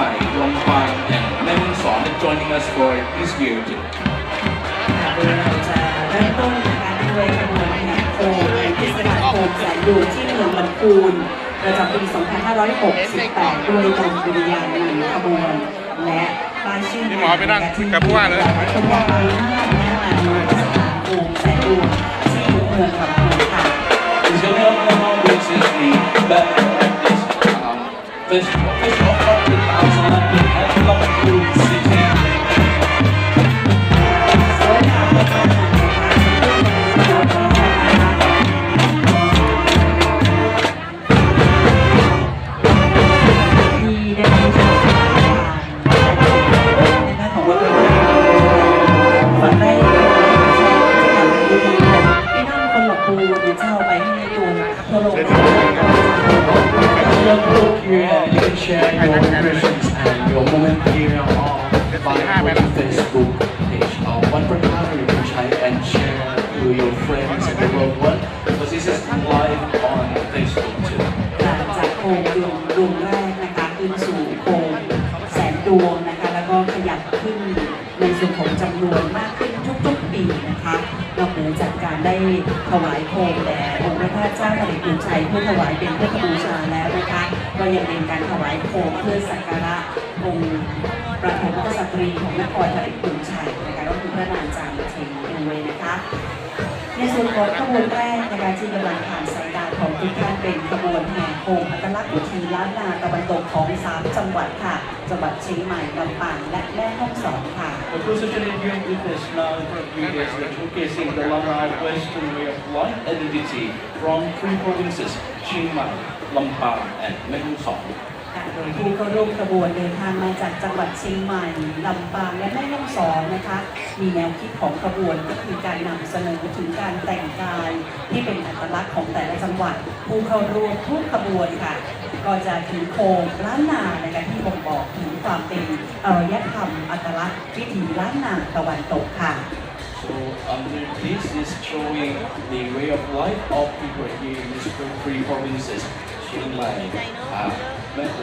Mai, Longpang, and Lemon Song are joining us for this year too. ค่ะโดยเราจะเริ่มต้นนะคะด้วยขบวนแห่โคมในเทศกาลโคมแสนดูที่เมืองลำพูนประจำปี 2568 โดยกองดุริยางค์นำขบวนและป้ายชื่อพี่หมอไปนั่งกับผู้ว่าเลยเป็นวันปีหน้าและงานเทศกาโคมแสนดูที่เมืองลำพูน festival. Festival of the thousand and Longpang City. สวย งามมากๆนะคะที่ได้ชมในหน้าของวัดพระธาตุฝันได้พี่น้องคนหลอกปูเนี่ยเช่าไปให้ตัวทั่วโลก Look, look here and you can share your impressions and your moment here on via the Facebook page of One Prakash you can try and share to your friends and the world one because this is live on Facebook too. จากโคมดวงดวงแรกนะคะขึ้นสู่โคมแสนดวงนะคะแล้วก็ขยับขึ้นในส่วนของจำนวนมากขึ้นทุกๆปีนะคะนอกเหนือจากการได้ถวายโคมแด่องค์ ระธาตุเจ้าพระเดชคุชัยเพื่อถวายเป็นพุทธบูชาแล้วนะคะ ก็ยังเป็นการถวายโคมเพื่อสักการะองค์ประถมกษัตรีของนครพระเดชคุชัยนะคะก็คือพระนางจามเทวีด้วยนะคะในส่วนของขบวนแรกนะคะที่กำลังผ่านสายตาของทุกท่านเป็นขบวนแห่โคมอัตลักษณ์วิถีล้านนาตะวันตกของสามจังหวัดค่ะ จังหวัดเชียงใหม่ลำปางและแม่ฮ่องสอนค่ะ The procession in here with us now in front of you is the showcasing the Lanai Western way of life identity from three provinces, Chiang Mai, Lampang, and Mae Song. โดยผู้เข้าร่วมขบวนเดินทางมาจากจังหวัดเชียงใหม่ลำปางและแม่ฮ่องสอนนะคะ มีแนวคิดของขบวนก็คือการนำเสนอถึงการแต่งกาย ที่เป็นอัตลักษณ์ของแต่ละจังหวัด ผู้เข้าร่วมทุกขบวนค่ะ ก็จะถือโคมล้านนาในะคะที่บ่งบอก อารยธรรมอัตลักษณ์วิถีล้านนาตะวันตกค่ะ So under this is showing the way of life of people here in these three provinces, Chiang Mai, uh,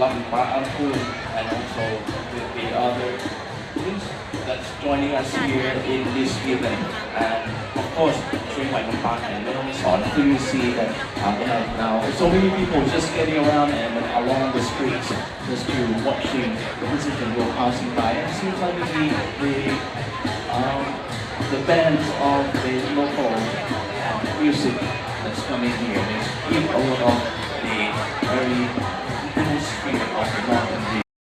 Lampang, Ampun, and also with the other province that's joining us here in this event. And of course, Chiang Mai, Lampang, and Mae Song, you see that uh, they have now so many people just getting around and along the streets just to watching the procession go passing by. And it seems like the, the um, the bands of the local music that's coming here. Give a lot of the very spirit of the